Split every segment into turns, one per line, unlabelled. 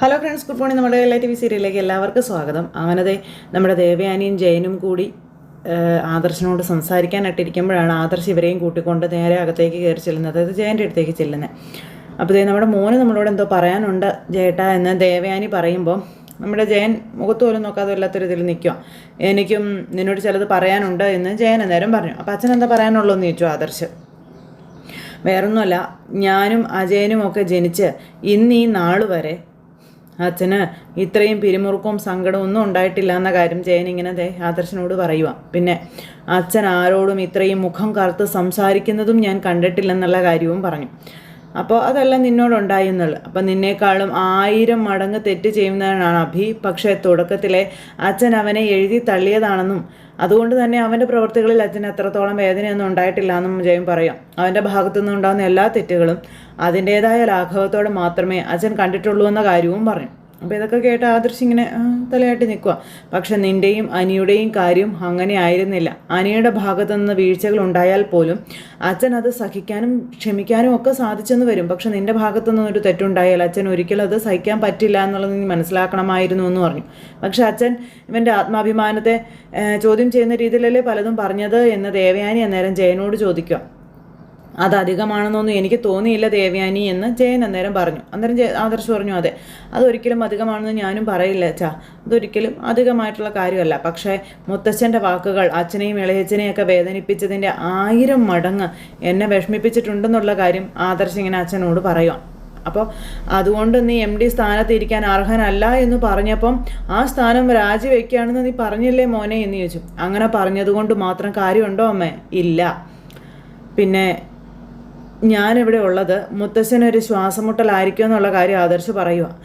Hello friends good morning നമ്മുടെ എല്ലാ T V സീരിയലിലേക്ക് എല്ലാവർക്കും സ്വാഗതം. അവനതെ നമ്മുടെ ദേവയാനിയും ജയനും കൂടി ആദർശനോട് സംസാരിക്കാനായിട്ടിരിക്കുമ്പോഴാണ് ആദർശ് ഇവരെയും കൂട്ടിക്കൊണ്ട് നേരെ അകത്തേക്ക് കയറി ചെല്ലുന്നത്. അതായത് ജയന്റെ അടുത്തേക്ക് ചെല്ലുന്നത് അപ്പോൾ നമ്മുടെ മോന് നമ്മളോട് എന്തോ പറയാനുണ്ട് ജേട്ടാ എന്ന് ദേവയാനി പറയുമ്പോൾ നമ്മുടെ ജയൻ മുഖത്ത് പോലും നോക്കാതെ വല്ലാത്തൊരു ഇതിൽ നിൽക്കുക എനിക്കും നിന്നോട് ചിലത് പറയാനുണ്ട് എന്ന് ജയൻ അന്നേരം പറഞ്ഞു. അപ്പോൾ അച്ഛൻ എന്താ പറയാനുള്ളൂ എന്ന് ചോദിച്ചു ആദർശ്. വേറൊന്നുമല്ല ഞാനും അജയനും ഒക്കെ ജനിച്ച് ഇന്ന് നാൾ വരെ അച്ഛന് ഇത്രയും പിരിമുറുക്കവും സങ്കടവും ഒന്നും ഉണ്ടായിട്ടില്ല എന്ന കാര്യം ജയൻ ഇങ്ങനെ ആദർശനോട് പറയുക പിന്നെ അച്ഛൻ ആരോടും ഇത്രയും മുഖം കറുത്ത് സംസാരിക്കുന്നതും ഞാൻ കണ്ടിട്ടില്ലെന്നുള്ള കാര്യവും പറഞ്ഞു. അപ്പോൾ അതല്ല നിന്നോടുണ്ടായി എന്നുള്ളത് അപ്പം നിന്നേക്കാളും ആയിരം മടങ്ങ് തെറ്റ് ചെയ്യുന്നതിനാണ് അഭി. പക്ഷേ തുടക്കത്തിലെ അച്ഛൻ അവനെ എഴുതി തള്ളിയതാണെന്നും അതുകൊണ്ട് തന്നെ അവന്റെ പ്രവൃത്തികളിൽ അച്ഛന് അത്രത്തോളം വേദനയൊന്നും ഉണ്ടായിട്ടില്ല എന്നും ജയം പറയാം. അവന്റെ ഭാഗത്തു നിന്നുണ്ടാകുന്ന എല്ലാ തെറ്റുകളും അതിന്റേതായ ലാഘവത്തോടെ മാത്രമേ അച്ഛൻ കണ്ടിട്ടുള്ളൂ എന്ന കാര്യവും പറഞ്ഞു അപ്പോൾ ഇതൊക്കെ കേട്ട് ആദർശ് ഇങ്ങനെ തലയാട്ടി നിൽക്കുക പക്ഷെ നിന്റെയും അനിയുടെയും കാര്യം അങ്ങനെ ആയിരുന്നില്ല. അനിയുടെ ഭാഗത്തു നിന്ന് വീഴ്ചകൾ ഉണ്ടായാൽ പോലും അച്ഛൻ അത് സഹിക്കാനും ക്ഷമിക്കാനും ഒക്കെ സാധിച്ചെന്ന് വരും. പക്ഷെ നിന്റെ ഭാഗത്തു നിന്ന് ഒരു തെറ്റുണ്ടായാൽ അച്ഛൻ ഒരിക്കലും അത് സഹിക്കാൻ പറ്റില്ല എന്നുള്ളത് നീ മനസ്സിലാക്കണമായിരുന്നു എന്ന് പറഞ്ഞു. പക്ഷെ അച്ഛൻ ഇവന്റെ ആത്മാഭിമാനത്തെ ചോദ്യം ചെയ്യുന്ന രീതിയിലല്ലേ പലതും പറഞ്ഞത് എന്ന് ദേവയാനി അന്നേരം ജയനോട് ചോദിക്കുക അത് അധികമാണെന്നൊന്നും എനിക്ക് തോന്നിയില്ല ദേവയാനി എന്ന് ജയൻ അന്നേരം പറഞ്ഞു. അന്നേരം ആദർശ് പറഞ്ഞു അതെ അതൊരിക്കലും അധികമാണെന്ന് ഞാനും പറയില്ല ചാ അതൊരിക്കലും അധികമായിട്ടുള്ള കാര്യമല്ല. പക്ഷേ മുത്തച്ഛന്റെ വാക്കുകൾ അച്ഛനെയും ഇളയച്ചനെയും ഒക്കെ വേദനിപ്പിച്ചതിന്റെ ആയിരം മടങ്ങ് എന്നെ വിഷമിപ്പിച്ചിട്ടുണ്ടെന്നുള്ള കാര്യം ആദർശ് ഇങ്ങനെ അച്ഛനോട് പറയുക അപ്പോൾ അതുകൊണ്ട് നീ എം ഡി സ്ഥാനത്ത് ഇരിക്കാൻ അർഹനല്ല എന്ന് പറഞ്ഞപ്പം ആ സ്ഥാനം രാജിവെക്കുകയാണെന്ന് നീ പറഞ്ഞില്ലേ മോനെ എന്ന് ചോദിച്ചു. അങ്ങനെ പറഞ്ഞതുകൊണ്ട് മാത്രം കാര്യമുണ്ടോ അമ്മേ? ഇല്ല. പിന്നെ ഞാനിവിടെ ഉള്ളത് മുത്തശ്ശനൊരു ശ്വാസമുട്ടലായിരിക്കും എന്നുള്ള കാര്യം ആദർശ് പറയുക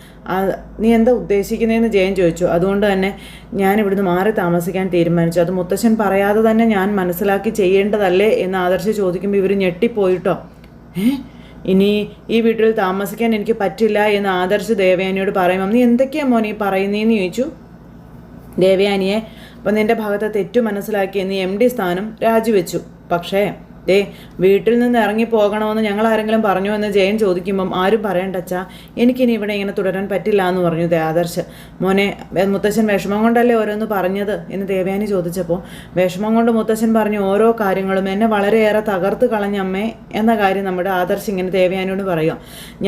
നീ എന്താ ഉദ്ദേശിക്കുന്നതെന്ന് ജയൻ ചോദിച്ചു. അതുകൊണ്ട് തന്നെ ഞാൻ ഇവിടുന്ന് മാറി താമസിക്കാൻ തീരുമാനിച്ചു. അത് മുത്തശ്ശൻ പറയാതെ തന്നെ ഞാൻ മനസ്സിലാക്കി ചെയ്യേണ്ടതല്ലേ എന്ന് ആദർശ് ചോദിക്കുമ്പോൾ ഇവർ ഞെട്ടിപ്പോയിട്ടോ. ഏ? ഇനി ഈ വീട്ടിൽ താമസിക്കാൻ എനിക്ക് പറ്റില്ല എന്ന് ആദർശ് ദേവയാനിയോട് പറയുമ്പം നീ എന്തൊക്കെയാ മോനെ പറയുന്നതെന്ന് ചോദിച്ചു? ദേവയാനിയെ അപ്പം നിന്റെ ഭാഗത്തെ തെറ്റു മനസ്സിലാക്കി നീ എം ഡി സ്ഥാനം രാജിവെച്ചു. പക്ഷേ ദേ വീട്ടിൽ നിന്ന് ഇറങ്ങി പോകണമെന്ന് ഞങ്ങൾ ആരെങ്കിലും പറഞ്ഞു എന്ന് ജയൻ ചോദിക്കുമ്പം ആരും പറയണ്ടച്ചാ എനിക്കിനി ഇവിടെ ഇങ്ങനെ തുടരാൻ പറ്റില്ല എന്ന് പറഞ്ഞു ആദർശ് മോനെ മുത്തശ്ശൻ വിഷമം കൊണ്ടല്ലേ ഓരോന്ന് പറഞ്ഞത് എന്ന് ദേവയാനി ചോദിച്ചപ്പോൾ വിഷമം കൊണ്ട് മുത്തശ്ശൻ പറഞ്ഞു ഓരോ കാര്യങ്ങളും എന്നെ വളരെയേറെ തകർത്ത് കളഞ്ഞമ്മേ എന്ന കാര്യം നമ്മുടെ ആദർശ് ഇങ്ങനെ ദേവയാനിയോട് പറയും.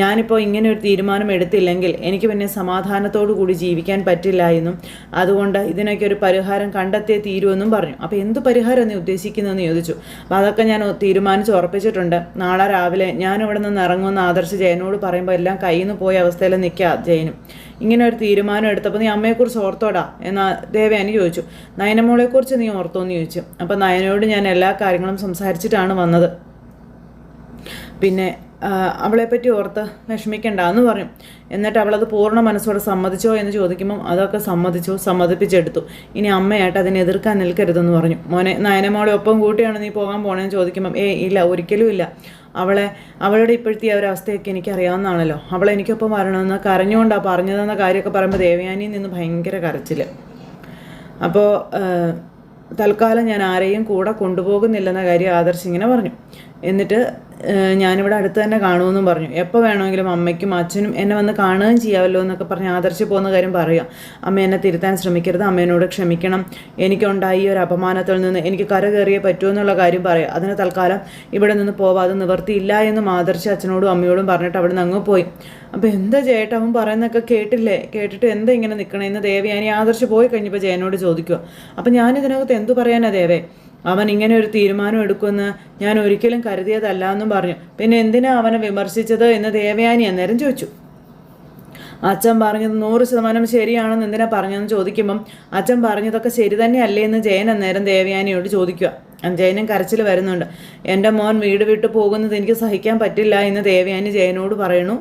ഞാനിപ്പോൾ ഇങ്ങനെ ഒരു തീരുമാനം എടുത്തില്ലെങ്കിൽ എനിക്ക് പിന്നെ സമാധാനത്തോടു കൂടി ജീവിക്കാൻ പറ്റില്ല എന്നും അതുകൊണ്ട് ഇതിനൊക്കെ ഒരു പരിഹാരം കണ്ടെത്തിയേ തീരുമെന്നും പറഞ്ഞു. അപ്പോൾ എന്ത് പരിഹാരം നീ ഉദ്ദേശിക്കുന്നതെന്ന് ചോദിച്ചു. അപ്പോൾ അതൊക്കെ ഞാൻ തീരുമാനിച്ച് ഉറപ്പിച്ചിട്ടുണ്ട്. നാളെ രാവിലെ ഞാൻ ഇവിടെ നിന്ന് ഇറങ്ങുമെന്ന് ആദർശ് ജയനോട് പറയുമ്പോൾ എല്ലാം കയ്യിൽ നിന്ന് പോയ അവസ്ഥയിൽ നിൽക്കുക ജയനും. ഇങ്ങനെ ഒരു തീരുമാനം എടുത്തപ്പോൾ നീ അമ്മയെക്കുറിച്ച് ഓർത്തോടാ? എന്ന് ദേവയാനി ചോദിച്ചു. നയനമോളെക്കുറിച്ച് നീ ഓർത്തോന്ന് ചോദിച്ചു. അപ്പോൾ നയനോട് ഞാൻ എല്ലാ കാര്യങ്ങളും സംസാരിച്ചിട്ടാണ് വന്നത്. പിന്നെ അവളെപ്പറ്റി ഓർത്ത് വിഷമിക്കണ്ട എന്ന് പറയും. എന്നിട്ട് അവളത് പൂർണ മനസ്സോടെ സമ്മതിച്ചോ എന്ന് ചോദിക്കുമ്പം അതൊക്കെ സമ്മതിച്ചു സമ്മതിപ്പിച്ചെടുത്തു. ഇനി അമ്മയായിട്ട് അതിനെ എതിർക്കാൻ നിൽക്കരുതെന്ന് പറഞ്ഞു. മോനെ നയനമോളെ ഒപ്പം കൂട്ടിയാണ് നീ പോകാൻ പോണേന്ന് ചോദിക്കുമ്പം ഏ ഇല്ല ഒരിക്കലും ഇല്ല. അവളെ അവളുടെ ഇപ്പോഴത്തെ ആ ഒരു അവസ്ഥയൊക്കെ എനിക്കറിയാവുന്നതാണല്ലോ അവളെ എനിക്കൊപ്പം വരണമെന്ന് കരഞ്ഞുകൊണ്ടാണ് പറഞ്ഞതെന്ന കാര്യമൊക്കെ പറയുമ്പോൾ ദേവയാനിയിൽ നിന്ന് ഭയങ്കര കരച്ചിൽ അപ്പോൾ തൽക്കാലം ഞാൻ ആരെയും കൂടെ കൊണ്ടുപോകുന്നില്ലെന്ന കാര്യം ആദർശ് ഇങ്ങനെ പറഞ്ഞു. എന്നിട്ട് ഞാനിവിടെ അടുത്ത് തന്നെ കാണുമെന്നും പറഞ്ഞു. എപ്പോൾ വേണമെങ്കിലും അമ്മയ്ക്കും അച്ഛനും എന്നെ വന്ന് കാണുകയും ചെയ്യാമല്ലോ എന്നൊക്കെ പറഞ്ഞ് ആദർശിച്ച് പോകുന്ന കാര്യം പറയാം. അമ്മ എന്നെ തിരുത്താൻ ശ്രമിക്കരുത് അമ്മേനോട് ക്ഷമിക്കണം. എനിക്കുണ്ടായി ഒരു അപമാനത്തിൽ നിന്ന് എനിക്ക് കര കയറിയേ പറ്റൂ എന്നുള്ള കാര്യം പറയാം. അതിന് തൽക്കാലം ഇവിടെ നിന്ന് പോവാതെ നിവർത്തിയില്ല എന്നും ആദർശി അച്ഛനോടും അമ്മയോടും പറഞ്ഞിട്ട് അവിടെ നിന്ന് അങ്ങ് പോയി. അപ്പോൾ എന്താ ചേട്ടൻ അവൻ പറയുന്നതൊക്കെ കേട്ടില്ലേ? കേട്ടിട്ട് എന്താ ഇങ്ങനെ നിൽക്കണേന്ന് ദേവയാനി ആദർശ് പോയി കഴിഞ്ഞപ്പോൾ ജയനോട് ചോദിക്കുക അപ്പം ഞാനിതിനകത്ത് എന്തു പറയാനാണ് ദേവേ? അവൻ ഇങ്ങനെ ഒരു തീരുമാനം എടുക്കുമെന്ന് ഞാൻ ഒരിക്കലും കരുതിയതല്ല എന്നും പറഞ്ഞു. പിന്നെ എന്തിനാ അവനെ വിമർശിച്ചത് എന്ന് ദേവയാനി അന്നേരം ചോദിച്ചു. അച്ഛൻ പറഞ്ഞത് നൂറ് ശതമാനം ശരിയാണെന്ന് എന്തിനാ പറഞ്ഞതെന്ന് ചോദിക്കുമ്പം അച്ഛൻ പറഞ്ഞതൊക്കെ ശരി തന്നെയല്ലേ എന്ന് ജയൻ അന്നേരം ദേവയാനിയോട് ചോദിക്കുക. ജയനും കരച്ചിൽ വരുന്നുണ്ട്. എന്റെ മോൻ വീട് വിട്ടു പോകുന്നത് എനിക്ക് സഹിക്കാൻ പറ്റില്ല എന്ന് ദേവയാനി ജയനോട് പറയണു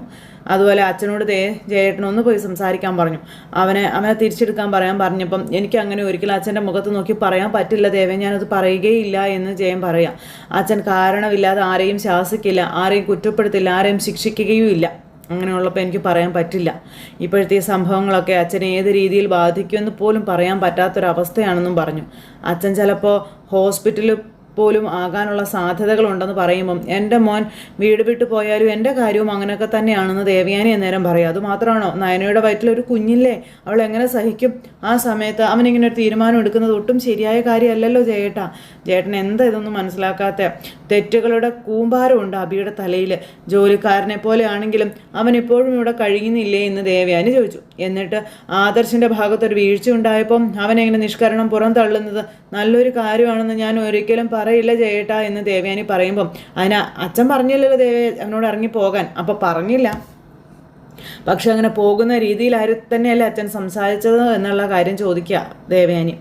അതുപോലെ അച്ഛനോട് ദേ ജയേട്ടനൊന്ന് പോയി സംസാരിക്കാൻ പറഞ്ഞു. അവനെ അവനെ തിരിച്ചെടുക്കാൻ പറയാൻ പറഞ്ഞപ്പം എനിക്ക് അങ്ങനെ ഒരിക്കലും അച്ഛന്റെ മുഖത്ത് നോക്കി പറയാൻ പറ്റില്ല ദേവൻ ഞാനത് പറയുകയില്ല എന്ന് ജയൻ പറയാം. അച്ഛൻ കാരണമില്ലാതെ ആരെയും ശാസിക്കില്ല ആരെയും കുറ്റപ്പെടുത്തില്ല ആരെയും ശിക്ഷിക്കുകയും ഇല്ല അങ്ങനെയുള്ളപ്പോൾ എനിക്ക് പറയാൻ പറ്റില്ല. ഇപ്പോഴത്തെ ഈ സംഭവങ്ങളൊക്കെ അച്ഛനെ ഏത് രീതിയിൽ ബാധിക്കുമെന്ന് പോലും പറയാൻ പറ്റാത്തൊരവസ്ഥയാണെന്നും പറഞ്ഞു. അച്ഛൻ ചിലപ്പോൾ ഹോസ്പിറ്റലിൽ പോലും ആകാനുള്ള സാധ്യതകളുണ്ടെന്ന് പറയുമ്പം എന്റെ മോൻ വീട് വിട്ടു പോയാലും എന്റെ കാര്യവും അങ്ങനെയൊക്കെ തന്നെയാണെന്ന് ദേവയാനി അന്നേരം പറയും. അതുമാത്രമാണോ നയനയുടെ വയറ്റിലൊരു കുഞ്ഞില്ലേ? അവൾ എങ്ങനെ സഹിക്കും? ആ സമയത്ത് അവൻ ഇങ്ങനെ ഒരു തീരുമാനം എടുക്കുന്നത് ഒട്ടും ശരിയായ കാര്യമല്ലല്ലോ ജയേട്ടാ. ജേട്ടൻ എന്താ ഇതൊന്നും മനസ്സിലാക്കാത്ത? തെറ്റുകളുടെ കൂമ്പാരമുണ്ട് അബിയുടെ തലയിൽ. ജോലിക്കാരനെ പോലെ ആണെങ്കിലും അവൻ ഇപ്പോഴും ഇവിടെ കഴിയുന്നില്ലേ എന്ന് ദേവയാനി ചോദിച്ചു. എന്നിട്ട് ആദർശിന്റെ ഭാഗത്തൊരു വീഴ്ച ഉണ്ടായപ്പം അവനെങ്ങനെ നിഷ്കരണം പുറം തള്ളുന്നത്? നല്ലൊരു കാര്യമാണെന്ന് ഞാൻ ഒരിക്കലും പറയില്ല ജയേട്ടാ എന്ന് ദേവയാനി പറയുമ്പം അതിന് അച്ഛൻ പറഞ്ഞില്ലല്ലോ ദേവ അവനോട് ഇറങ്ങി പോകാൻ. അപ്പോൾ പറഞ്ഞില്ല. പക്ഷെ അങ്ങനെ പോകുന്ന രീതിയിൽ ആര് തന്നെയല്ലേ അച്ഛൻ സംസാരിച്ചത് എന്നുള്ള കാര്യം ചോദിക്കുക ദേവയാനി.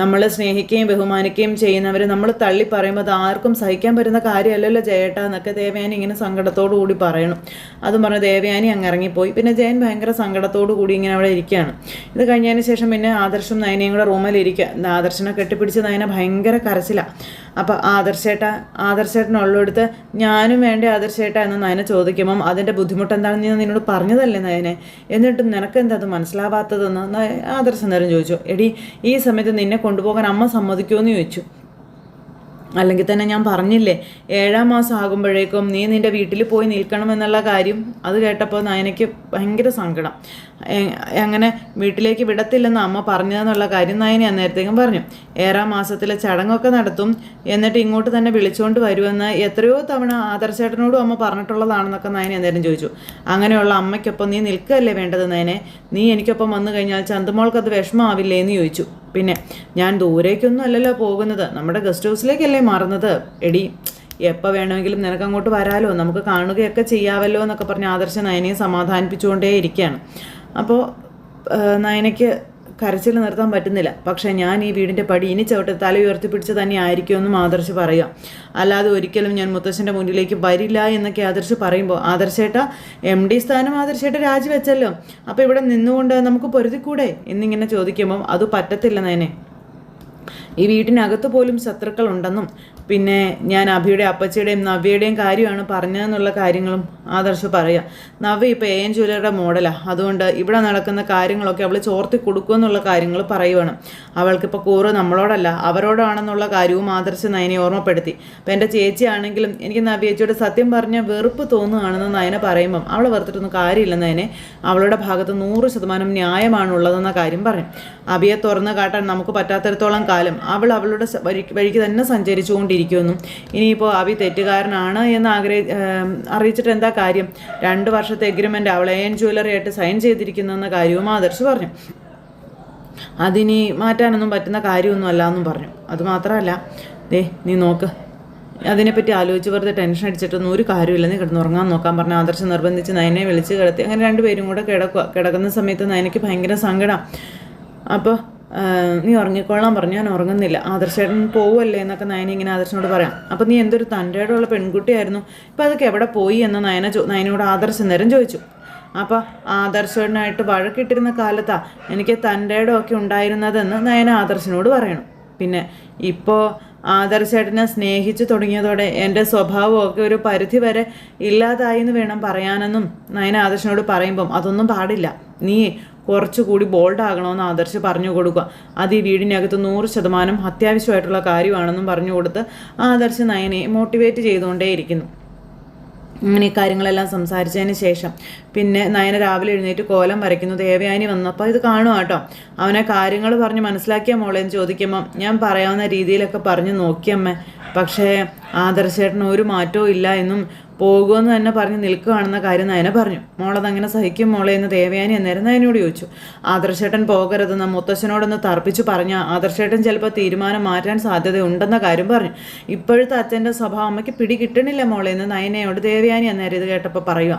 നമ്മൾ സ്നേഹിക്കുകയും ബഹുമാനിക്കുകയും ചെയ്യുന്നവർ നമ്മൾ തള്ളി പറയുമ്പോൾ അത് ആർക്കും സഹിക്കാൻ പറ്റുന്ന കാര്യമല്ലല്ലോ ജയേട്ട എന്നൊക്കെ ദേവയാനി ഇങ്ങനെ സങ്കടത്തോടു കൂടി പറയണം. അതും പറഞ്ഞ് ദേവയാനി അങ്ങ് ഇറങ്ങിപ്പോയി. പിന്നെ ജയൻ ഭയങ്കര സങ്കടത്തോടു കൂടി ഇങ്ങനെ അവിടെ ഇരിക്കുകയാണ്. ഇത് കഴിഞ്ഞതിന് ശേഷം പിന്നെ ആദർശം നയനയും കൂടെ റൂമിൽ ഇരിക്കുക. ആദർശനെ കെട്ടിപ്പിടിച്ച് നയന ഭയങ്കര കരച്ചിലാണ് അപ്പോൾ ആദർശേട്ട ആദർശേട്ടനുള്ളടുത്ത് ഞാനും വേണ്ട ആദർശേട്ട എന്ന് നയനെ ചോദിക്കുമ്പം അതിന്റെ ബുദ്ധിമുട്ട് എന്താണെന്ന് ഞാൻ നിന്നോട് പറഞ്ഞതല്ലേ നയനെ? എന്നിട്ടും നിനക്ക് എന്താ അത് മനസ്സിലാവാത്തതെന്ന് ആദർശം നേരം ചോദിച്ചു. എടി ഈ സമയത്ത് നിന്നെ കൊണ്ടുപോകാൻ അമ്മ സമ്മതിക്കുമെന്ന് ചോദിച്ചു. അല്ലെങ്കിൽ തന്നെ ഞാൻ പറഞ്ഞില്ലേ ഏഴാം മാസം ആകുമ്പോഴേക്കും നീ നിന്റെ വീട്ടിൽ പോയി നിൽക്കണം എന്നുള്ള കാര്യം? അത് കേട്ടപ്പോൾ നയനയ്ക്ക് ഭയങ്കര സങ്കടം. അങ്ങനെ വീട്ടിലേക്ക് വിടത്തില്ലെന്ന് അമ്മ പറഞ്ഞതെന്നുള്ള കാര്യം നയനി അന്നേരത്തേക്കും പറഞ്ഞു. ഏഴാം മാസത്തിലെ ചടങ്ങൊക്കെ നടത്തും. എന്നിട്ട് ഇങ്ങോട്ട് തന്നെ വിളിച്ചുകൊണ്ട് വരുമെന്ന് എത്രയോ തവണ ആദർശേട്ടനോടും അമ്മ പറഞ്ഞിട്ടുള്ളതാണെന്നൊക്കെ നയനി അന്നേരം ചോദിച്ചു. അങ്ങനെയുള്ള അമ്മയ്ക്കൊപ്പം നീ നിൽക്കുകയല്ലേ വേണ്ടത് നയനെ? നീ എനിക്കൊപ്പം വന്നു കഴിഞ്ഞാൽ ചന്തുമോൾക്കത് വിഷമമാവില്ലേ എന്ന് ചോദിച്ചു. പിന്നെ ഞാൻ ദൂരേക്കൊന്നും അല്ലല്ലോ പോകുന്നത്. നമ്മുടെ ഗസ്റ്റ് ഹൗസിലേക്കല്ലേ മാറുന്നത്? എടി എപ്പോൾ വേണമെങ്കിലും നിനക്ക് അങ്ങോട്ട് വരാലോ. നമുക്ക് കാണുകയൊക്കെ ചെയ്യാമല്ലോ എന്നൊക്കെ പറഞ്ഞ് ആദർശ നയനയെ സമാധാനിപ്പിച്ചുകൊണ്ടേ ഇരിക്കുകയാണ് അപ്പോൾ നയനയ്ക്ക് കരച്ചിൽ നിർത്താൻ പറ്റുന്നില്ല. പക്ഷേ ഞാൻ ഈ വീടിന്റെ പടി ഇനി ചവിട്ട് തല ഉയർത്തിപ്പിടിച്ച് തന്നെ ആയിരിക്കും ആയിരിക്കുമെന്നും ആദർശ് പറയുക അല്ലാതെ ഒരിക്കലും ഞാൻ മുത്തശ്ശന്റെ മുന്നിലേക്ക് വരില്ല എന്നൊക്കെ ആദർശ് പറയുമ്പോൾ ആദർശേട്ട എം ഡി സ്ഥാനം ആദർശേട്ട രാജിവെച്ചല്ലോ. അപ്പോൾ ഇവിടെ നിന്നുകൊണ്ട് നമുക്ക് പൊരുതിക്കൂടെ? എന്നിങ്ങനെ ചോദിക്കുമ്പം അത് പറ്റത്തില്ല നേനെ ഈ വീട്ടിനകത്ത് പോലും ശത്രുക്കൾ ഉണ്ടെന്നും പിന്നെ ഞാൻ അഭിയുടെ അപ്പച്ചിയുടെയും നവ്യയുടെയും കാര്യമാണ് പറഞ്ഞതെന്നുള്ള കാര്യങ്ങളും ആദർശ് പറയാം. നവ്യ ഇപ്പോൾ എ എൻ ജ്വല്ലറിയുടെ മോഡലാണ് അതുകൊണ്ട് ഇവിടെ നടക്കുന്ന കാര്യങ്ങളൊക്കെ അവൾ ചോർത്തി കൊടുക്കുമെന്നുള്ള കാര്യങ്ങൾ പറയുവാണ്. അവൾക്കിപ്പോൾ കൂറ് നമ്മളോടല്ല അവരോടാണെന്നുള്ള കാര്യവും ആദർശ് നയനെ ഓർമ്മപ്പെടുത്തി. അപ്പോൾ എന്റെ ചേച്ചിയാണെങ്കിലും എനിക്ക് നവ്യേച്ചിയോട് സത്യം പറഞ്ഞ വെറുപ്പ് തോന്നുകയാണെന്ന് നയനെ പറയുമ്പം അവൾ വെറുത്തിട്ടൊന്നും കാര്യമില്ലെന്ന് നയനെ. അവളുടെ ഭാഗത്ത് നൂറ് ശതമാനം ന്യായമാണുള്ളതെന്ന കാര്യം പറഞ്ഞു അഭിയെ തുറന്ന് കാട്ടാൻ നമുക്ക് പറ്റാത്തിടത്തോളം കാലം അവൾ അവളുടെ വഴിക്ക് തന്നെ സഞ്ചരിച്ചുകൊണ്ടിരിക്കും. ഇരിക്കുമെന്നും ഇനിയിപ്പോൾ അവി തെറ്റുകാരനാണ് എന്ന് ആഗ്രഹി അറിയിച്ചിട്ട് എന്താ കാര്യം? രണ്ട് വർഷത്തെ എഗ്രിമെന്റ് അവൾ എൻ ജ്വല്ലറി ആയിട്ട് സൈൻ ചെയ്തിരിക്കുന്നെന്ന കാര്യവും ആദർശ് പറഞ്ഞു. അതിനി മാറ്റാനൊന്നും പറ്റുന്ന കാര്യമൊന്നും അല്ല എന്നും പറഞ്ഞു അതുമാത്രമല്ല ദേ നീ നോക്ക്. അതിനെപ്പറ്റി ആലോചിച്ച് വെറുതെ ടെൻഷൻ അടിച്ചിട്ടൊന്നും ഒരു കാര്യമില്ല നീ കിടന്നുറങ്ങാൻ നോക്കാൻ പറഞ്ഞു ആദർശം നിർബന്ധിച്ച് നയനെ വിളിച്ച് കിടത്തി. അങ്ങനെ രണ്ടുപേരും കൂടെ കിടക്കുക കിടക്കുന്ന സമയത്ത് നയനയ്ക്ക് ഭയങ്കര സങ്കടം. അപ്പോൾ നീ ഉറങ്ങിക്കൊള്ളാൻ പറഞ്ഞു. ഞാൻ ഉറങ്ങുന്നില്ല. ആദർശേട്ടൻ പോവല്ലേ എന്നൊക്കെ നയന ഇങ്ങനെ ആദർശനോട് പറയാം. അപ്പം നീ എന്തൊരു തന്റെയോടുള്ള പെൺകുട്ടിയായിരുന്നു. ഇപ്പം അതൊക്കെ എവിടെ പോയി എന്ന് നയന ചോ നയനോട് ആദർശ നേരം ചോദിച്ചു. അപ്പോൾ ആദർശനായിട്ട് വഴക്കിട്ടിരുന്ന കാലത്താ എനിക്ക് തന്റെ ഒക്കെ ഉണ്ടായിരുന്നതെന്ന് നയന ആദർശനോട് പറയണം. പിന്നെ ഇപ്പോൾ ആദർശേട്ടനെ സ്നേഹിച്ചു തുടങ്ങിയതോടെ എന്റെ സ്വഭാവമൊക്കെ ഒരു പരിധി വരെ ഇല്ലാതായി എന്ന് വേണം പറയാനെന്നും നയന ആദർശനോട് പറയുമ്പം അതൊന്നും പാടില്ല. നീ കുറച്ചുകൂടി ബോൾഡ് ആകണമെന്ന് ആദർശ് പറഞ്ഞു കൊടുക്കുക. അത് ഈ വീടിനകത്ത് നൂറ് ശതമാനം അത്യാവശ്യമായിട്ടുള്ള കാര്യമാണെന്നും പറഞ്ഞു കൊടുത്ത് ആദർശ് നയനെ മോട്ടിവേറ്റ് ചെയ്തുകൊണ്ടേയിരിക്കുന്നു അങ്ങനെ കാര്യങ്ങളെല്ലാം സംസാരിച്ചതിന് ശേഷം. പിന്നെ നയന രാവിലെ എഴുന്നേറ്റ് കോലം വരയ്ക്കുന്നു. ദേവയാനി വന്നപ്പോൾ ഇത് കാണുക കേട്ടോ അവനെ കാര്യങ്ങൾ പറഞ്ഞ് മനസ്സിലാക്കിയ മോളെ എന്ന് ചോദിക്കുമ്പം ഞാൻ പറയാവുന്ന രീതിയിലൊക്കെ പറഞ്ഞു നോക്കിയമ്മേ. പക്ഷേ ആദർശേട്ടന് ഒരു മാറ്റവും ഇല്ല എന്നും പോകുമെന്ന് തന്നെ പറഞ്ഞ് നിൽക്കുകയാണെന്ന കാര്യം നയന പറഞ്ഞു. മോളത് അങ്ങനെ സഹിക്കും മോളെ എന്ന് ദേവയാനി അന്നേരം നയനോട് ചോദിച്ചു. ആദർശേട്ടൻ പോകരുതെന്ന് മുത്തശ്ശനോടൊന്ന് തർപ്പിച്ചു പറഞ്ഞ ആദർശേട്ടൻ ചിലപ്പോൾ തീരുമാനം മാറ്റാൻ സാധ്യതയുണ്ടെന്ന കാര്യം പറഞ്ഞു. ഇപ്പോഴത്തെ അച്ഛന്റെ സ്വഭാവം അമ്മയ്ക്ക് പിടി കിട്ടണില്ല മോളെ എന്ന് നയനയോട് ദേവയാനി അന്നേരം ഇത് കേട്ടപ്പോൾ പറയുക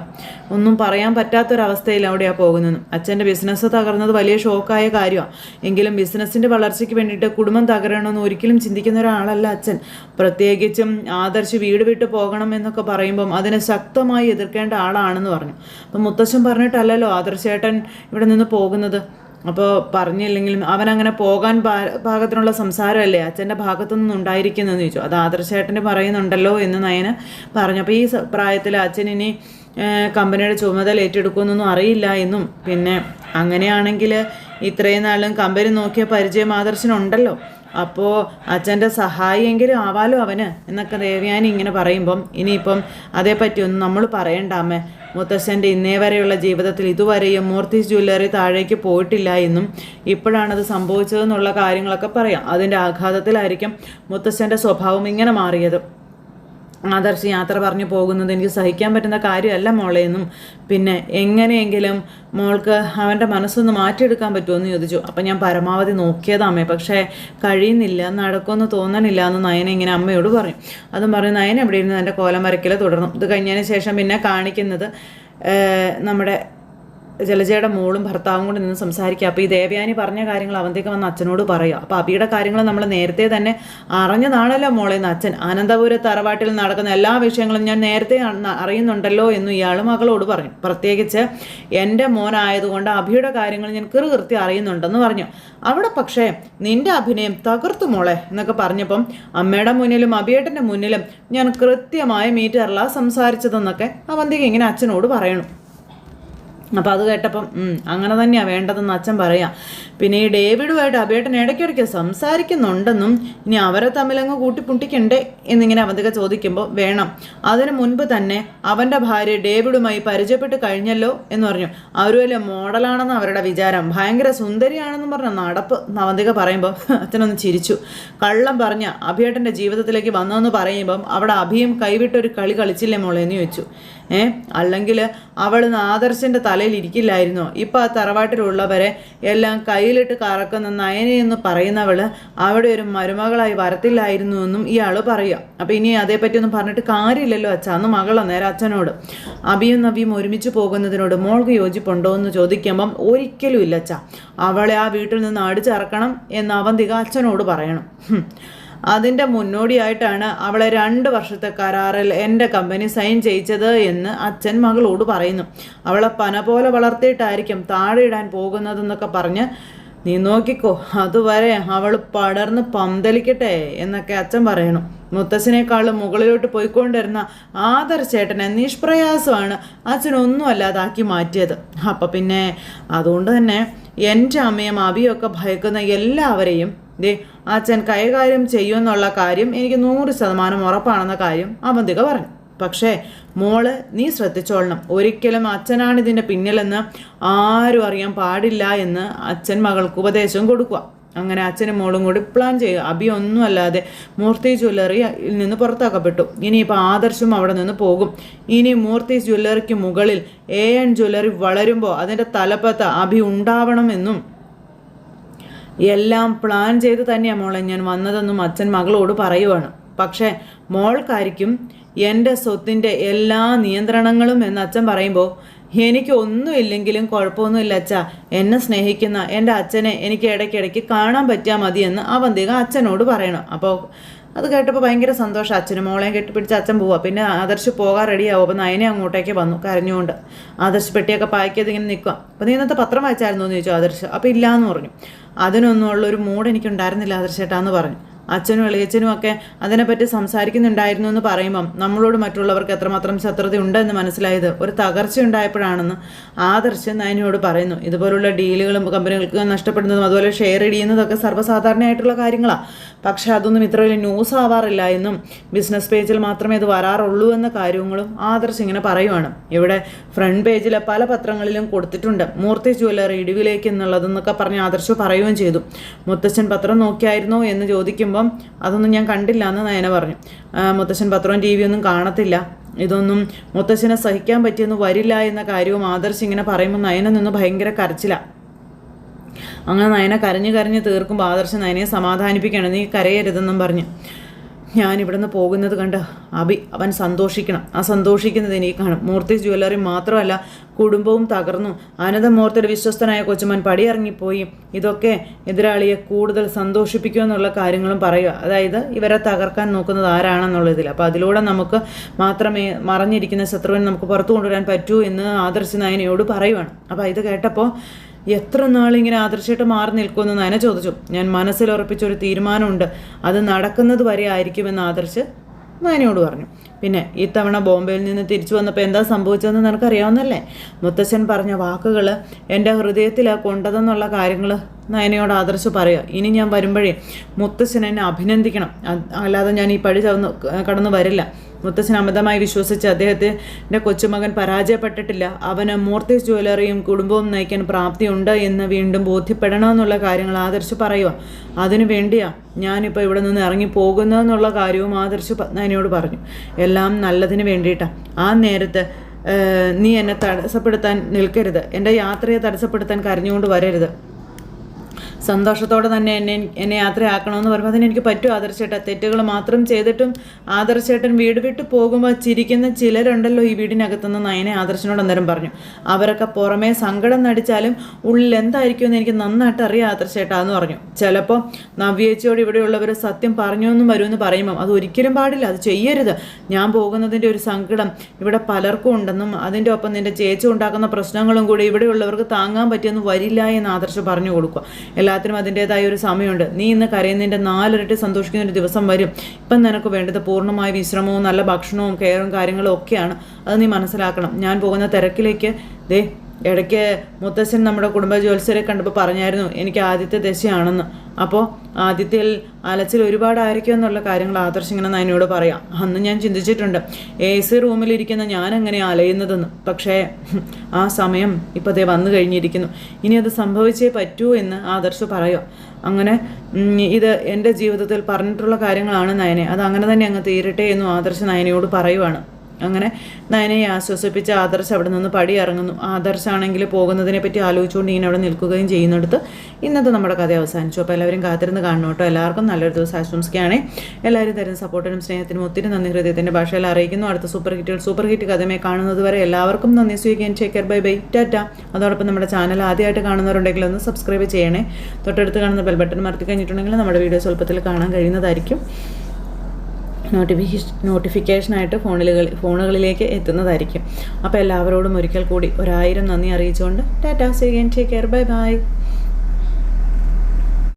ഒന്നും പറയാൻ പറ്റാത്തൊരവസ്ഥയിൽ അവിടെയാണ് പോകുന്നത് അച്ഛന്റെ ബിസിനസ് തകർന്നത് വലിയ ഷോക്കായ കാര്യമാണ് എങ്കിലും ബിസിനസ്സിന്റെ വളർച്ചയ്ക്ക് വേണ്ടിയിട്ട് കുടുംബം തകരണമെന്ന് ഒരിക്കലും ചിന്തിക്കുന്ന ഒരാളല്ല അച്ഛൻ. പ്രത്യേകിച്ചും ആദർശ് വീട് വിട്ട് പോകണം എന്നൊക്കെ പറയുമ്പം അതിനെ ശക്തമായി എതിർക്കേണ്ട ആളാണെന്ന് പറഞ്ഞു. അപ്പം മുത്തശ്ശൻ പറഞ്ഞിട്ടല്ലല്ലോ ആദർശേട്ടൻ ഇവിടെ നിന്ന് പോകുന്നത്. അപ്പോൾ പറഞ്ഞില്ലെങ്കിലും അവൻ അങ്ങനെ പോകാൻ ഭാഗത്തിനുള്ള സംസാരമല്ലേ? അച്ഛന്റെ ഭാഗത്തു നിന്നും ഉണ്ടായിരിക്കുന്നതെന്ന് ചോദിച്ചു. അത് ആദർശേട്ടൻ പറയുന്നുണ്ടല്ലോ എന്ന് നയന പറഞ്ഞു. അപ്പോൾ ഈ പ്രായത്തിൽ അച്ഛൻ ഇനി കമ്പനിയുടെ ചുമതല ഏറ്റെടുക്കുമെന്നൊന്നും അറിയില്ല എന്നും. പിന്നെ അങ്ങനെയാണെങ്കിൽ ഇത്രയും നാളും കമ്പനി നോക്കിയ പരിചയം ആദർശനുണ്ടല്ലോ. അപ്പോൾ അച്ഛന്റെ സഹായിയെങ്കിലും ആവാലോ അവന്? എന്നൊക്കെ ദേവയാനി ഇങ്ങനെ പറയുമ്പം ഇനിയിപ്പം അതേപ്പറ്റി ഒന്നും നമ്മൾ പറയണ്ട അമ്മേ. മുത്തശ്ശന്റെ ഇന്നേ വരെയുള്ള ജീവിതത്തിൽ ഇതുവരെയും മൂർത്തി ജ്വല്ലറി താഴേക്ക് പോയിട്ടില്ല എന്നും ഇപ്പോഴാണത് സംഭവിച്ചതെന്നുള്ള കാര്യങ്ങളൊക്കെ പറയാം. അതിന്റെ ആഘാതത്തിലായിരിക്കും മുത്തശ്ശന്റെ സ്വഭാവം ഇങ്ങനെ മാറിയത്. ആദർശ് യാത്ര പറഞ്ഞു പോകുന്നത് എനിക്ക് സഹിക്കാൻ പറ്റുന്ന കാര്യമല്ല മോളെ എന്നും. പിന്നെ എങ്ങനെയെങ്കിലും മോൾക്ക് അവന്റെ മനസ്സൊന്ന് മാറ്റിയെടുക്കാൻ പറ്റുമോ എന്ന് ചോദിച്ചു. അപ്പം ഞാൻ പരമാവധി നോക്കിയതാമേ പക്ഷേ കഴിയുന്നില്ല നടക്കുമെന്ന് തോന്നണില്ല എന്ന് നയന ഇങ്ങനെ അമ്മയോട് പറഞ്ഞു അതും പറഞ്ഞു നയന എവിടെ ഇരുന്ന് എന്റെ കോലം വരയ്ക്കൽ തുടർന്നു. ഇത് കഴിഞ്ഞതിന് ശേഷം പിന്നെ കാണിക്കുന്നത് നമ്മുടെ ജലജയുടെ മോളും ഭർത്താവും കൂടെ നിന്ന് സംസാരിക്കുക. അപ്പോൾ ഈ ദേവയാനി പറഞ്ഞ കാര്യങ്ങൾ അവന്തേക്ക് വന്ന് അച്ഛനോട് പറയുക. അപ്പോൾ അബിയുടെ കാര്യങ്ങൾ നമ്മൾ നേരത്തെ തന്നെ അറിഞ്ഞതാണല്ലോ മോളെ എന്ന് അച്ഛൻ അനന്തപുര തറവാട്ടിൽ നടക്കുന്ന എല്ലാ വിഷയങ്ങളും ഞാൻ നേരത്തെ അറിയുന്നുണ്ടല്ലോ എന്ന് ഇയാൾ മകളോട് പറഞ്ഞു. പ്രത്യേകിച്ച് എന്റെ മോനായതുകൊണ്ട് അഭിയുടെ കാര്യങ്ങൾ ഞാൻ കൃത്യം അറിയുന്നുണ്ടെന്ന് പറഞ്ഞു. അവിടെ പക്ഷേ നിന്റെ അഭിനയം തകർത്തു മോളെ എന്നൊക്കെ പറഞ്ഞപ്പം അമ്മയുടെ മുന്നിലും അഭിയേട്ടന്റെ മുന്നിലും ഞാൻ കൃത്യമായ മീറ്ററിലാണ് സംസാരിച്ചതെന്നൊക്കെ അവന്തിക ഇങ്ങനെ അച്ഛനോട് പറയണം. അപ്പോൾ അത് കേട്ടപ്പം അങ്ങനെ തന്നെയാണ് വേണ്ടതെന്ന് അച്ഛൻ പറയാം. പിന്നെ ഈ ഡേവിഡുമായിട്ട് അബേട്ടൻ ഇടയ്ക്കിടയ്ക്ക് സംസാരിക്കുന്നുണ്ടെന്നും ഇനി അവരെ തമ്മിലങ്ങ് കൂട്ടിപ്പുട്ടിക്കണ്ടേ എന്നിങ്ങനെ അവന്തിക ചോദിക്കുമ്പോൾ വേണം. അതിനു മുൻപ് തന്നെ അവന്റെ ഭാര്യ ഡേവിഡുമായി പരിചയപ്പെട്ട് കഴിഞ്ഞല്ലോ എന്ന് പറഞ്ഞു. അവർ വലിയ മോഡലാണെന്ന് അവരുടെ വിചാരം. ഭയങ്കര സുന്ദരിയാണെന്നും പറഞ്ഞ നടപ്പ് അവധിക പറയുമ്പോൾ അച്ഛനൊന്ന് ചിരിച്ചു. കള്ളം പറഞ്ഞ അഭിയേട്ടന്റെ ജീവിതത്തിലേക്ക് വന്നതെന്ന് പറയുമ്പം അവിടെ അഭിയും കൈവിട്ടൊരു കളി കളിച്ചില്ലേ മോളെ എന്ന് ചോദിച്ചു. ഏ? അല്ലെങ്കിൽ അവൾ ആദർശന്റെ തലയിൽ ഇരിക്കില്ലായിരുന്നോ? ഇപ്പം ആ തറവാട്ടിലുള്ളവരെ എല്ലാം കയ്യിലിട്ട് കറക്കുന്ന നയനയെന്ന് പറയുന്നവൾ അവിടെ ഒരു മരുമകളായി വരത്തില്ലായിരുന്നു എന്നും ഇയാൾ പറയുക. അപ്പം ഇനി അതേപ്പറ്റി ഒന്നും പറഞ്ഞിട്ട് കാര്യമില്ലല്ലോ അച്ഛ. അന്ന് മകളോ നേരെ അച്ഛനോട്. അബിയും നബിയും ഒരുമിച്ച് പോകുന്നതിനോട് മോൾക്ക് യോജിപ്പുണ്ടോ എന്ന് ചോദിക്കുമ്പം ഒരിക്കലും ഇല്ല അച്ഛ. അവളെ ആ വീട്ടിൽ നിന്ന് അടിച്ചിറക്കണം എന്ന് അവന്തിക അച്ഛനോട് പറയണം. അതിന്റെ മുന്നോടിയായിട്ടാണ് അവളെ രണ്ട് വർഷത്തെ കരാറിൽ എന്റെ കമ്പനി സൈൻ ചെയ്യിച്ചത് എന്ന് അച്ഛൻ മകളോട് പറയുന്നു. അവളെ പന പോലെ വളർത്തിയിട്ടായിരിക്കും താഴെ ഇടാൻ പോകുന്നതെന്നൊക്കെ പറഞ്ഞ് നീ നോക്കിക്കോ അതുവരെ അവൾ പടർന്ന് പന്തലിക്കട്ടെ എന്നൊക്കെ അച്ഛൻ പറയണം. മുത്തച്ഛനേക്കാളും മുകളിലോട്ട് പോയിക്കൊണ്ടിരുന്ന ആദർശേട്ടനെ നിഷ്പ്രയാസമാണ് അച്ഛനൊന്നും അല്ലാതാക്കി മാറ്റിയത്. അപ്പം പിന്നെ അതുകൊണ്ട് തന്നെ എന്റെ അമ്മയും അവിയൊക്കെ ഭയക്കുന്ന എല്ലാവരെയും ദേ അച്ഛൻ കൈകാര്യം ചെയ്യുമെന്നുള്ള കാര്യം എനിക്ക് നൂറ് ശതമാനം ഉറപ്പാണെന്ന കാര്യം അവന്തിക പറഞ്ഞു. പക്ഷേ മോൾ നീ ശ്രദ്ധിച്ചോളണം. ഒരിക്കലും അച്ഛനാണ് ഇതിന്റെ പിന്നിലെന്ന് ആരും അറിയാൻ പാടില്ല എന്ന് അച്ഛൻ മകൾക്ക് ഉപദേശം കൊടുക്കുക. അങ്ങനെ അച്ഛനും മോളും കൂടി പ്ലാൻ ചെയ്യുക അഭി ഒന്നും അല്ലാതെ മൂർത്തി ജ്വല്ലറിയിൽ നിന്ന് പുറത്താക്കപ്പെട്ടു. ഇനിയിപ്പോൾ ആദർശം അവിടെ നിന്ന് പോകും. ഇനി മൂർത്തി ജ്വല്ലറിക്ക് മുകളിൽ എ എൻ ജ്വല്ലറി വളരുമ്പോൾ അതിന്റെ തലപ്പത്ത് അഭി ഉണ്ടാവണമെന്നും എല്ലാം പ്ലാൻ ചെയ്ത് തന്നെയാണ് മോളെ. ഞാൻ വന്നതെന്നും അച്ഛൻ മകളോട് പറയുവാണ്. പക്ഷേ മോൾക്കായിരിക്കും എന്റെ സ്വത്തിന്റെ എല്ലാ നിയന്ത്രണങ്ങളും എന്ന് അച്ഛൻ പറയുമ്പോൾ എനിക്ക് ഒന്നുമില്ലെങ്കിലും കുഴപ്പമൊന്നുമില്ല അച്ഛ. എന്നെ സ്നേഹിക്കുന്ന എന്റെ അച്ഛനെ എനിക്ക് ഇടയ്ക്കിടയ്ക്ക് കാണാൻ പറ്റിയാൽ മതിയെന്ന് അവന്തിക അച്ഛനോട് പറയണം. അപ്പോൾ അത് കേട്ടപ്പോൾ ഭയങ്കര സന്തോഷം. അച്ഛനും മോളെയും കെട്ടിപ്പിടിച്ച് അച്ഛൻ പോവുക പിന്നെ ആദർശ് പോകാൻ റെഡിയാവും അപ്പോൾ നയനെ അങ്ങോട്ടേക്ക് വന്നു കരഞ്ഞുകൊണ്ട്. ആദർശ് പെട്ടിയൊക്കെ പായ്ക്കത് ഇങ്ങനെ നിൽക്കുക അപ്പോൾ നീ ഇന്നത്തെ പത്രം വായിച്ചായിരുന്നു എന്ന് ചോദിച്ചു ആദർശ്. അപ്പോൾ ഇല്ലയെന്ന് പറഞ്ഞു. അതിനൊന്നും ഉള്ളൊരു മൂഡ് എനിക്കുണ്ടായിരുന്നില്ല ആദർശ് ചേട്ടാ എന്ന് പറഞ്ഞു. അച്ഛനും എളിയച്ഛനും ഒക്കെ അതിനെപ്പറ്റി സംസാരിക്കുന്നുണ്ടായിരുന്നു എന്ന് പറയുമ്പം നമ്മളോട് മറ്റുള്ളവർക്ക് എത്രമാത്രം ശത്രുത ഉണ്ടെന്ന് മനസ്സിലായത് ഒരു തകർച്ച ഉണ്ടായപ്പോഴാണെന്ന് ആദർശ് നയനോട് പറയുന്നു. ഇതുപോലുള്ള ഡീലുകളും കമ്പനികൾക്ക് നഷ്ടപ്പെടുന്നതും അതുപോലെ ഷെയർ ഇടിയുന്നതൊക്കെ സർവസാധാരണയായിട്ടുള്ള കാര്യങ്ങളാണ് പക്ഷേ അതൊന്നും ഇത്ര വലിയ ന്യൂസ് ആവാറില്ല എന്നും ബിസിനസ് പേജിൽ മാത്രമേ ഇത് വരാറുള്ളൂ എന്ന കാര്യങ്ങളും ആദർശ് ഇങ്ങനെ പറയുവാണ്. ഇവിടെ ഫ്രണ്ട് പേജിലെ പല പത്രങ്ങളിലും കൊടുത്തിട്ടുണ്ട്. മൂർത്തി ജ്വല്ലറി ഇടിവിലേക്ക് എന്നുള്ളതെന്നൊക്കെ പറഞ്ഞ് ആദർശ് പറയുകയും ചെയ്തു. മുത്തച്ഛൻ പത്രം നോക്കിയായിരുന്നോ എന്ന് ചോദിക്കുമ്പം അതൊന്നും ഞാൻ കണ്ടില്ല എന്ന് നയന പറഞ്ഞു. മുത്തശ്ശൻ പത്രവും ടി ഒന്നും കാണത്തില്ല. ഇതൊന്നും മുത്തശ്ശനെ സഹിക്കാൻ പറ്റിയെന്ന് വരില്ല എന്ന കാര്യവും ആദർശ് ഇങ്ങനെ പറയുമ്പോൾ നയന നിന്ന് ഭയങ്കര കരച്ചിലാണ് അങ്ങനെ നയന കരഞ്ഞു കരഞ്ഞ് തീർക്കുമ്പോൾ ആദർശ് നയനയെ സമാധാനിപ്പിക്കണം നീ കരയരുതെന്നും പറഞ്ഞു. ഞാൻ ഇവിടുന്ന് പോകുന്നത് കണ്ട് അബി അവൻ സന്തോഷിക്കണം. ആ സന്തോഷിക്കുന്നത് എനിക്ക് കാണും. മൂർത്തി ജ്വല്ലറി മാത്രമല്ല കുടുംബവും തകർന്നു. അനന്തമൂർത്തിയുടെ വിശ്വസ്തനായ കൊച്ചുമൻ പടിയിറങ്ങിപ്പോയി. ഇതൊക്കെ എതിരാളിയെ കൂടുതൽ സന്തോഷിപ്പിക്കുക എന്നുള്ള കാര്യങ്ങളും പറയുക. അതായത് ഇവരെ തകർക്കാൻ നോക്കുന്നത് ആരാണെന്നുള്ളതിൽ അപ്പോൾ അതിലൂടെ നമുക്ക് മാത്രമേ മറഞ്ഞിരിക്കുന്ന ശത്രുവിനെ നമുക്ക് പുറത്തു കൊണ്ടുവരാൻ പറ്റൂ എന്ന് ആദർശ നായനയോട് പറയുവാണ്. അപ്പോൾ ഇത് കേട്ടപ്പോൾ എത്ര നാളിങ്ങനെ ആദർശമായിട്ട് മാറി നിൽക്കുമെന്ന് നന ചോദിച്ചു. ഞാൻ മനസ്സിൽ ഉറപ്പിച്ചൊരു തീരുമാനമുണ്ട്. അത് നടക്കുന്നത് വരെ ആയിരിക്കുമെന്ന് ആദർശ് നാനിയോട് പറഞ്ഞു. പിന്നെ ഇത്തവണ ബോംബെയിൽ നിന്ന് തിരിച്ചു വന്നപ്പോൾ എന്താ സംഭവിച്ചതെന്ന് നിനക്കറിയാവുന്നല്ലേ മുത്തച്ഛൻ പറഞ്ഞ വാക്കുകൾ എന്റെ ഹൃദയത്തിലാണ് കൊണ്ടതെന്നുള്ള കാര്യങ്ങൾ നയനയോട് ആദർശ് പറയുക. ഇനി ഞാൻ വരുമ്പോഴേ മുത്തശ്ശൻ എന്നെ അഭിനന്ദിക്കണം. അല്ലാതെ ഞാൻ ഈ പഴി ചവന്ന് കടന്നു വരില്ല. മുത്തശ്ശൻ അമിതമായി വിശ്വസിച്ച് അദ്ദേഹത്തിന്റെ കൊച്ചുമകൻ പരാജയപ്പെട്ടിട്ടില്ല. അവന് മൂർത്തീസ് ജ്വല്ലറിയും കുടുംബവും നയിക്കാൻ പ്രാപ്തിയുണ്ട് എന്ന് വീണ്ടും ബോധ്യപ്പെടണമെന്നുള്ള കാര്യങ്ങൾ ആദർശ് പറയുക. അതിനു വേണ്ടിയാ ഞാനിപ്പോൾ ഇവിടെ നിന്ന് ഇറങ്ങി പോകുന്നതെന്നുള്ള കാര്യവും ആദർശ് പത്നാനിയോട് പറഞ്ഞു. എല്ലാം നല്ലതിന് വേണ്ടിയിട്ടാണ് ആ നേരത്ത് നീ എന്നെ തടസ്സപ്പെടുത്താൻ നിൽക്കരുത്. എന്റെ യാത്രയെ തടസ്സപ്പെടുത്താൻ കരഞ്ഞുകൊണ്ട് വരരുത്. സന്തോഷത്തോടെ തന്നെ എന്നെ എന്നെ യാത്രയാക്കണമെന്ന് പറയുമ്പോൾ അതിനെനിക്ക് പറ്റും ആദർശേട്ട. തെറ്റുകൾ മാത്രം ചെയ്തിട്ടും ആദർശേട്ടൻ വീട് വിട്ട് പോകുമ്പോൾ ചിരിക്കുന്ന ചിലരുണ്ടല്ലോ ഈ വീടിനകത്തുനിന്ന് നയനെ ആദർശനോട് അന്നേരം പറഞ്ഞു. അവരൊക്കെ പുറമേ സങ്കടം നടിച്ചാലും ഉള്ളിൽ എന്തായിരിക്കും എന്ന് എനിക്ക് നന്നായിട്ട് അറിയാം ആദർശേട്ടാ എന്ന് പറഞ്ഞു. ചിലപ്പോൾ നവ്യേച്ചിയോട് ഇവിടെയുള്ളവർ സത്യം പറഞ്ഞു എന്നും വരുമെന്ന് പറയുമ്പം അത് ഒരിക്കലും പാടില്ല അത് ചെയ്യരുത്. ഞാൻ പോകുന്നതിന്റെ ഒരു സങ്കടം ഇവിടെ പലർക്കും ഉണ്ടെന്നും അതിന്റെ ഒപ്പം നിന്റെ ചേച്ചി ഉണ്ടാക്കുന്ന പ്രശ്നങ്ങളും കൂടി ഇവിടെയുള്ളവർക്ക് താങ്ങാൻ പറ്റിയെന്ന് വരില്ല എന്ന് ആദർശ് പറഞ്ഞു കൊടുക്കുക. എല്ലാത്തിനും അതിന്റെതായ ഒരു സമയമുണ്ട്. നീ ഇന്ന് കരയുന്നതിന്റെ നാലിരട്ടി സന്തോഷിക്കുന്ന ഒരു ദിവസം വരും. ഇപ്പം നിനക്ക് വേണ്ടത് പൂർണമായ വിശ്രമവും നല്ല ഭക്ഷണവും കെയറും കാര്യങ്ങളും ഒക്കെയാണ്. അത് നീ മനസ്സിലാക്കണം. ഞാൻ പോകുന്ന തിരക്കിലേക്ക് ദേ ഇടയ്ക്ക് മുത്തശ്ശൻ നമ്മുടെ കുടുംബ ജ്യോത്സ്യരെ കണ്ടപ്പോൾ പറഞ്ഞായിരുന്നു എനിക്ക് ആദ്യത്തെ ദശയാണെന്ന്. അപ്പോൾ ആദ്യത്തിൽ അലച്ചിൽ ഒരുപാടായിരിക്കും എന്നുള്ള കാര്യങ്ങൾ ആദർശ് ഇങ്ങനെ നയനോട് പറയാം. അന്ന് ഞാൻ ചിന്തിച്ചിട്ടുണ്ട് എ സി റൂമിലിരിക്കുന്ന ഞാൻ എങ്ങനെ അലയുന്നതെന്ന്. പക്ഷേ ആ സമയം ഇപ്പോൾ അതേ വന്നു കഴിഞ്ഞിരിക്കുന്നു. ഇനി അത് സംഭവിച്ചേ പറ്റൂ എന്ന് ആദർശ് പറയുക അങ്ങനെ ഇത് എന്റെ ജീവിതത്തിൽ പറഞ്ഞിട്ടുള്ള കാര്യങ്ങളാണ് നയനെ. അത് അങ്ങനെ തന്നെ അങ്ങ് തീരട്ടെ എന്നും ആദർശ് നയനയോട് പറയുവാണ്. അങ്ങനെ നയനയെ ആശ്വസിപ്പിച്ച് ആദർശ് അവിടെ നിന്ന് പടി ഇറങ്ങുന്നു. ആദർശാണെങ്കിൽ പോകുന്നതിനെ പറ്റി ആലോചിച്ചുകൊണ്ട് ഇങ്ങനെ അവിടെ നിൽക്കുകയും ചെയ്യുന്നിടത്ത് ഇന്നത്തെ നമ്മുടെ കഥ അവസാനിച്ചു. അപ്പോൾ എല്ലാവരും കാത്തിരുന്ന് കാണണം കേട്ടോ. എല്ലാവർക്കും നല്ലൊരു ദിവസം ആശംസിക്കുകയാണ്. എല്ലാവരും തരുന്ന സപ്പോർട്ടിനും സ്നേഹത്തിനും ഒത്തിരി നന്ദി. ഹൃദയത്തിന്റെ ഭാഷയിൽ അറിയിക്കുന്നു. അടുത്ത സൂപ്പർ ഹിറ്റുകൾ സൂപ്പർ ഹിറ്റ് കഥമേ കാണുന്നത് വരെ എല്ലാവർക്കും നന്ദി സ്വീകരിക്കാൻ ചേക്കർ ബൈ ബൈ ടാറ്റ അതോടൊപ്പം നമ്മുടെ ചാനൽ ആദ്യമായിട്ട് കാണുന്നവരുണ്ടെങ്കിൽ ഒന്ന് സബ്സ്ക്രൈബ് ചെയ്യണേ. തൊട്ടടുത്ത് കാണുന്ന ബെൽ ബട്ടൺ മറത്തി കഴിഞ്ഞിട്ടുണ്ടെങ്കിൽ നമ്മുടെ വീഡിയോസ് എളുപ്പത്തിൽ കാണാൻ കഴിയുന്നതായിരിക്കും. നോട്ടിഫിക്കേഷൻ നോട്ടിഫിക്കേഷനായിട്ട് ഫോണിലുകൾ ഫോണുകളിലേക്ക് എത്തുന്നതായിരിക്കും. അപ്പോൾ എല്ലാവരോടും ഒരിക്കൽ കൂടി ഒരായിരം നന്ദി അറിയിച്ചുകൊണ്ട് tata see take care. Bye bye.